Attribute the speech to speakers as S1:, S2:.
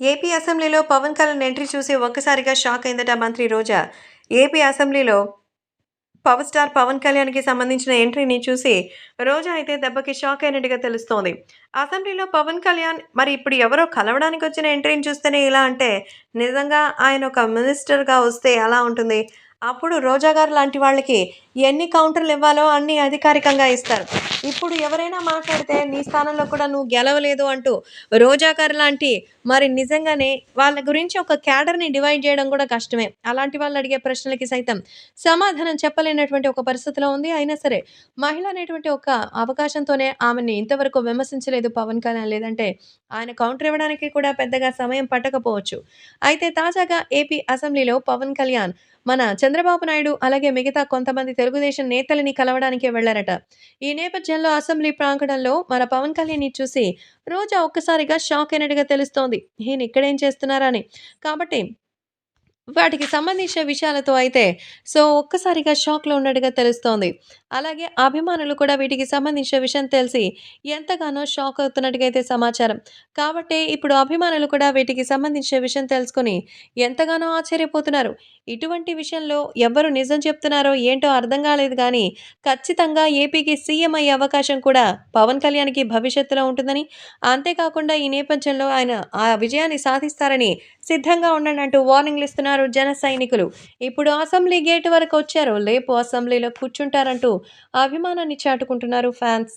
S1: AP అసెంబ్లీలో Pawan Kalyan entry చూసి ఒక్కసారిగా షాక్ అయిందట మంత్రి రోజా. ఏపీ అసెంబ్లీలో పవర్ స్టార్ పవన్ కళ్యాణ్కి సంబంధించిన ఎంట్రీని చూసి రోజా అయితే దెబ్బకి షాక్ అయినట్టుగా తెలుస్తోంది. అసెంబ్లీలో పవన్ కళ్యాణ్ మరి ఇప్పుడు ఎవరో కలవడానికి వచ్చిన ఎంట్రీని చూస్తేనే ఇలా అంటే నిజంగా ఆయన ఒక మినిస్టర్గా వస్తే ఎలా ఉంటుంది? అప్పుడు రోజా గారు లాంటి వాళ్ళకి ఎన్ని కౌంటర్లు ఇవ్వాలో అన్ని అధికారికంగా ఇస్తారు. ఇప్పుడు ఎవరైనా మాట్లాడితే నీ స్థానంలో కూడా నువ్వు గెలవలేదు అంటూ రోజా లాంటి మరి నిజంగానే వాళ్ళ గురించి ఒక క్యాడర్ని డివైడ్ చేయడం కూడా కష్టమే. అలాంటి వాళ్ళు అడిగే ప్రశ్నలకి సైతం సమాధానం చెప్పలేనటువంటి ఒక పరిస్థితిలో ఉంది. అయినా సరే మహిళ అనేటువంటి ఒక అవకాశంతోనే ఆమెని ఇంతవరకు విమర్శించలేదు పవన్ కళ్యాణ్. లేదంటే ఆయన కౌంటర్ ఇవ్వడానికి కూడా పెద్దగా సమయం పట్టకపోవచ్చు. అయితే తాజాగా ఏపీ అసెంబ్లీలో పవన్ కళ్యాణ్ మన చంద్రబాబు నాయుడు అలాగే మిగతా కొంతమంది తెలుగుదేశం నేతలని కలవడానికే వెళ్ళారట. ఈ నేపథ్యంలో అసెంబ్లీ ప్రాంగణంలో మన పవన్ కళ్యాణ్ చూసి రోజా ఒక్కసారిగా షాక్ అయినట్టుగా తెలుస్తోంది. ఈయన ఇక్కడేం చేస్తున్నారని. కాబట్టి వాటికి సంబంధించిన విషయాలతో అయితే సో ఒక్కసారిగా షాక్లో ఉన్నట్టుగా తెలుస్తోంది. అలాగే అభిమానులు కూడా వీటికి సంబంధించిన విషయం తెలిసి ఎంతగానో షాక్ అవుతున్నట్టుగా అయితే సమాచారం. కాబట్టి ఇప్పుడు అభిమానులు కూడా వీటికి సంబంధించిన విషయం తెలుసుకొని ఎంతగానో ఆశ్చర్యపోతున్నారు. ఇటువంటి విషయంలో ఎవరు నిజం చెప్తున్నారో ఏంటో అర్థం కాలేదు కానీ ఖచ్చితంగా ఏపీకి సీఎం అయ్యే అవకాశం కూడా పవన్ కళ్యాణ్కి భవిష్యత్తులో ఉంటుందని అంతేకాకుండా ఈ నేపథ్యంలో ఆయన ఆ విజయాన్ని సాధిస్తారని సిద్ధంగా ఉండండి అంటూ వార్నింగ్లు ఇస్తున్నారు జన సైనికులు. ఇప్పుడు అసెంబ్లీ గేట్ వరకు వచ్చారు. లేపు అసెంబ్లీలో కూర్చుంటారంటూ అభిమానాన్ని చాటుకుంటున్నారు ఫ్యాన్స్.